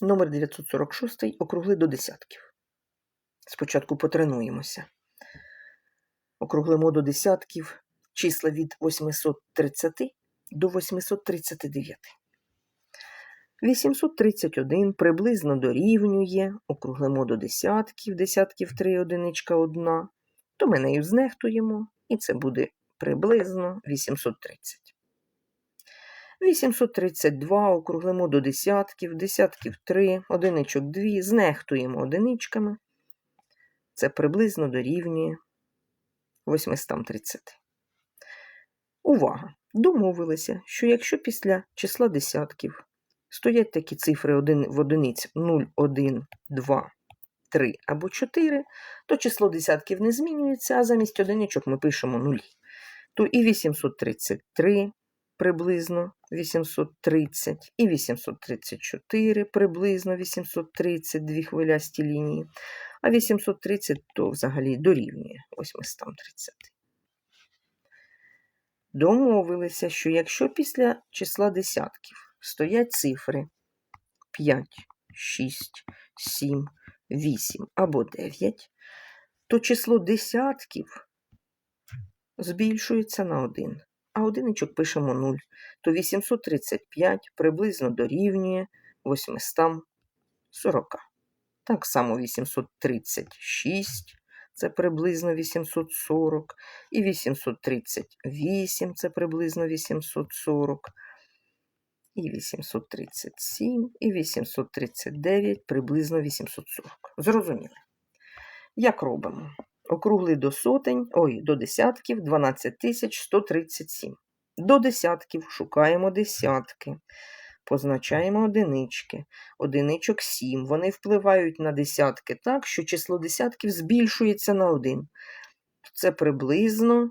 Номер 946 округли до десятків. Спочатку потренуємося. Округлимо до десятків числа від 830 до 839. 831 приблизно дорівнює, округлимо до десятків, десятків 3, одиничка 1, то ми нею знехтуємо, і це буде приблизно 830. 832 округлимо до десятків, десятків 3, одиничок 2, знехтуємо одиничками. Це приблизно дорівнює 830. Увага! Домовилися, що якщо після числа десятків стоять такі цифри один, в одиниць 0, 1, 2, 3 або 4, то число десятків не змінюється, а замість одиничок ми пишемо нулі. То і 833 приблизно 830, і 834 приблизно 830, дві хвилясті лінії, а 830 то взагалі дорівнює. 830. Домовилися, що якщо після числа десятків стоять цифри 5, 6, 7, 8 або 9, то число десятків збільшується на 1, а одиничок пишемо 0, то 835 приблизно дорівнює 840. Так само 836 це приблизно 840, і 838 це приблизно 840, і 837, і 839 приблизно 840. Зрозуміли? Як робимо? Округли до сотень, ой, до десятків 12137. До десятків шукаємо десятки. Позначаємо одинички. Одиничок 7. Вони впливають на десятки так, що число десятків збільшується на 1. Це приблизно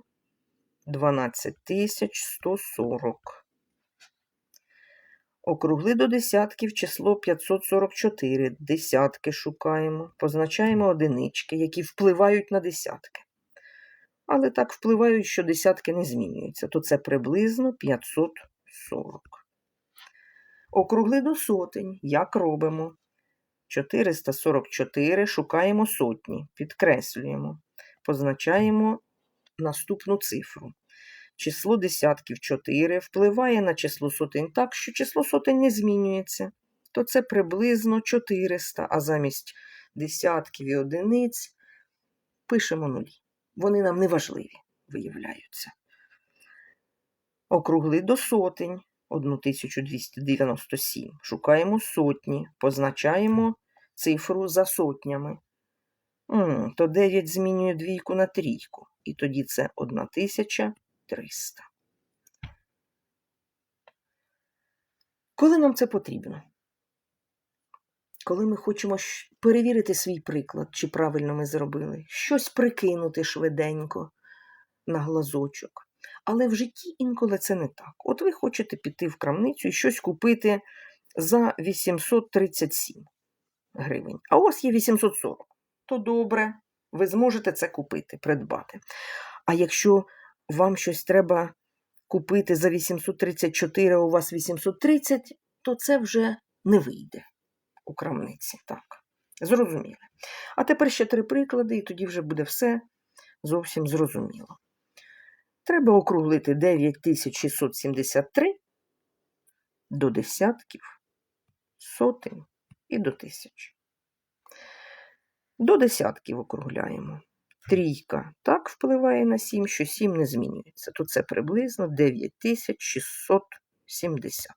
12140. Округли до десятків число 544. Десятки шукаємо. Позначаємо одинички, які впливають на десятки. Але так впливають, що десятки не змінюються. То це приблизно 540. Округли до сотень. Як робимо? 444 шукаємо сотні, підкреслюємо, позначаємо наступну цифру. Число десятків 4 впливає на число сотень так, що число сотень не змінюється. То це приблизно 400, а замість десятків і одиниць пишемо нулі. Вони нам не важливі, виявляються. Округли до сотень. 1297. Шукаємо сотні, позначаємо цифру за сотнями. То 9 змінює двійку на трійку, і тоді це 1300. Коли нам це потрібно? Коли ми хочемо перевірити свій приклад, чи правильно ми зробили, щось прикинути швиденько на глазочок. Але в житті інколи це не так. От ви хочете піти в крамницю і щось купити за 837 гривень, а у вас є 840, то добре, ви зможете це купити, придбати. А якщо вам щось треба купити за 834, а у вас 830, то це вже не вийде у крамниці. Так, зрозуміло. А тепер ще три приклади, і тоді вже буде все зовсім зрозуміло. Треба округлити 9673 до десятків, сотень і до тисяч. До десятків округляємо. Трійка так впливає на 7, що 7 не змінюється. То це приблизно 9670.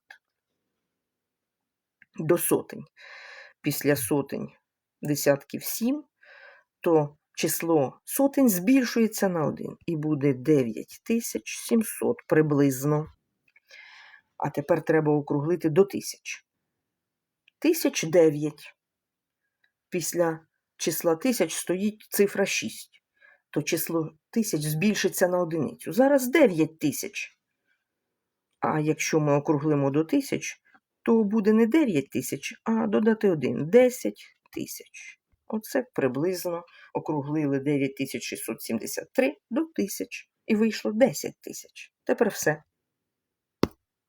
До сотень. Після сотень десятків 7, то число сотень збільшується на 1 і буде 9700 приблизно. А тепер треба округлити до тисяч. Тисяч 9. Після числа тисяч стоїть цифра 6. То число тисяч збільшиться на одиницю. Зараз 9 тисяч. А якщо ми округлимо до тисяч, то буде не 9 тисяч, а додати 1 – 10 тисяч. Оце приблизно округлили 9673 до тисяч. і вийшло 10 тисяч. Тепер все.